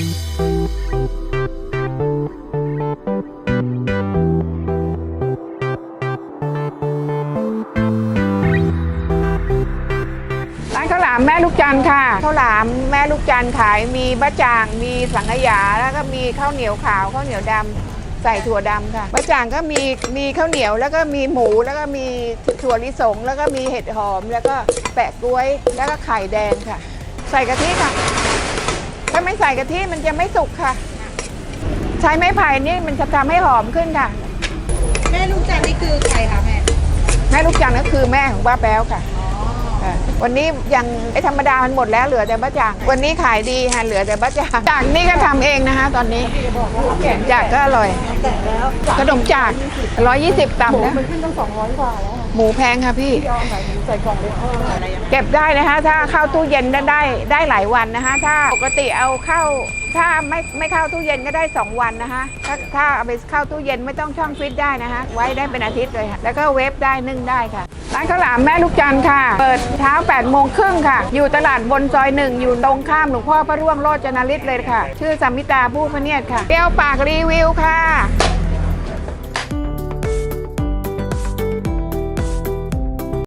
ร้านข้าวหลามแม่ลูกจันทร์ค่ะข้าวหลามแม่ลูกจันทร์ขายมีบะจ่างมีสังขยาแล้วก็มีข้าวเหนียวขาวข้าวเหนียวดำใส่ถั่วดำค่ะบะจ่างก็มีมีข้าวเหนียวแล้วก็มีหมูแล้วก็มีถั่วลิสง แล้วก็มีเห็ดหอมแล้วก็แปะกล้วยแล้วก็ไข่แดงค่ะ ใส่กะทิค่ะ ส่กะทิมันจะไม่สุกค่ะ ใช้ไม้ไผ่นี่มันจะทำให้หอมขึ้นค่ะ แม่ลูกจันทร์นี่คือใครคะแม่ แม่ลูกจันทร์ก็คือแม่ของป้าแป๊วค่ะอ๋อค่ะวันนี้ยังไอ้ธรรมดามันหมดแล้วเหลือแต่บะจ่าง วันนี้ขายดีค่ะเหลือแต่บะจ่างจากนี่ก็ทำเองนะคะ ตอนนี้จากก็อร่อยแต่แล้วขนมจาก 120ต่ำแล้วมันขึ้นตั้งสองร้อยกว่าแล้ว หมูแพงค่ะพี่ยอมไหนใส่กล่องเล็กเพิ่มอะไรอย่างเงี้ยเก็บได้นะคะ ถ้าเข้าตู้เย็นได้ได้ได้หลายวันนะคะ ถ้าปกติเอาเข้า ถ้าไม่ไม่เข้าตู้เย็นก็ได้ 2 วันนะคะ ถ้าถ้าเอาไปเข้าตู้เย็นไม่ต้องช่องฟิตได้นะคะ ไว้ได้เป็นอาทิตย์เลยค่ะแล้วก็เวฟได้นึ่งได้ค่ะ ร้านข้าวหลามแม่ลูกจันทร์ค่ะ เปิดเช้า8โมงครึ่งค่ะ อยู่ตลาดบนซอยหนึ่งอยู่ตรงข้ามหลวงพ่อพระร่วงโรจนฤทธิ์เลยค่ะ ชื่อสัมมิตาผู้พระเนียดค่ะ เปรี้ยวปากรีวิวค่ะ